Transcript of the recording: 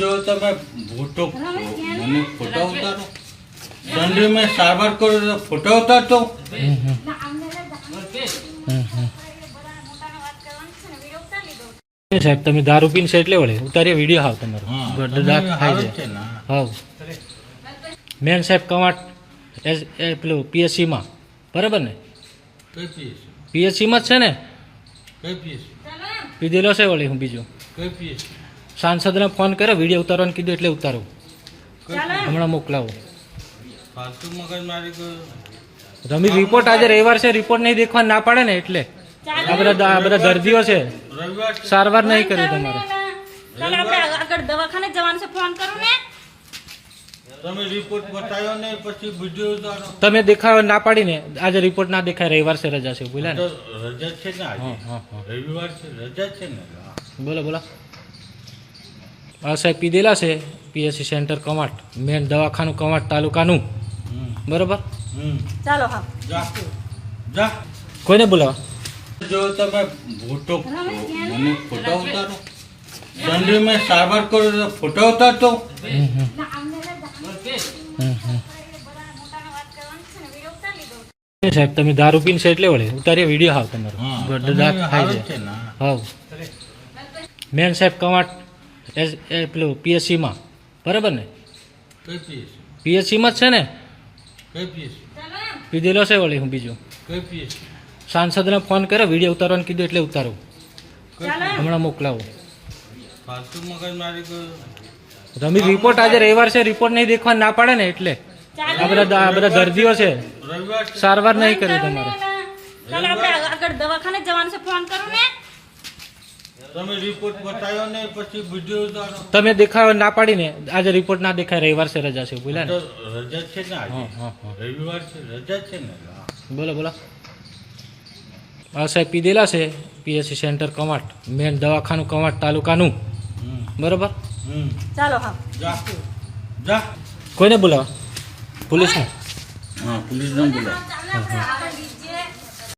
જો તમે ફોટો મને ફોટો ઉતારો. સંડે મેં સારવાર કર્યો તો ફોટો ઉતારતો હમ હમ હમ હમ. એ સાહેબ તમે દારૂ પીને છે એટલે વળે. ઉતારીએ વીડિયો હાવ તમારો. ખાઈ જાય. છે હાવ. મેન સાહેબ કવાટ એસ એ પેલું પીએસસીમાં. બરાબર ને? પીએસસીમાં જ છે ને? પીધેલો છે વળી હું બીજું. કઈ પીસ સાંસદને ફોન કર્યો વીડિયો ઉતારવાનું કીધું એટલે ઉતારું. હમણાં મોકલાવો. તમે રિપોર્ટ આજે રવિવાર છે રિપોર્ટ નહીં દેખવા ના પાડે ને એટલે. આ બધા આ બધા દર્દીઓ છે. સારવાર નહીં કરી તમારે. ચાલો આપણે આગળ દવાખાને જવાનું છે ફોન કરું ને. તમે રિપોર્ટ બતાવ્યો ને પછી વીડિયો ઉતારો. તમે દેખાવ ના પાડીને આજે રિપોર્ટ ના દેખાય રવિવાર છે રજા છે બોલ્યા ને. રજા છે ને હા હા હા. રવિવાર છે રજા છે ને? બોલો બોલો. સાહેબ પીધેલા છે પીએસસી સેન્ટર કમાટ મેન દવાખાનું કમાટ તાલુકાનું. બરોબર? ચાલો હા. જા. જા. કોઈને બોલાવો? જો તમે ફોટો મને ફોટો ઉતારો સંડે મેં સારવાર કરો તો ફોટો ઉતારતો હમ હમ. હમ હમ એ સાહેબ તમે દારૂ પીને છે એટલે વળે. ઉતારીએ વીડિયો હાવ તમારો. હા દાંત ખાઈ જાય. હાવ. મેન સાહેબ કવાટ એસ એ પેલું પીએસસીમાં. બરાબર ને? પીએસસીમાં જ છે ને? કઈ પીધેલો છે વળી હું બીજું. સાંસદને ફોન કર્યો વીડિયો ઉતારવાનું કીધું એટલે ઉતારું. હમણાં મોકલાવો. તમે રિપોર્ટ આજે રવિવાર છે રિપોર્ટ નહીં દેખવા ના પાડે ને એટલે. આ બધા આ બધા દર્દીઓ છે. સારવાર નહીં કરી તમારે. આગળ દવાખાને જવાનું છે. ફોન કરું ને. તમે રિપોર્ટ બતાવ્યો ને પછી વીડિયો તમે દેખાવ ના પાડીને આજે રિપોર્ટ ના દેખાય રવિવાર છે રજા છે બોલ્યા ને? રજા છે ને આજે. હા હા હા. રવિવાર છે રજા છે ને? બોલો બોલો. આ સાહેબ પીધેલા છે પીએસસી સેન્ટર કમાટ મેન દવાખાનું કમાટ તાલુકાનું. બરોબર? ચાલો હા. જા. જા. કોઈને બોલાવો? પોલીસને? હા પોલીસ ને બોલાવો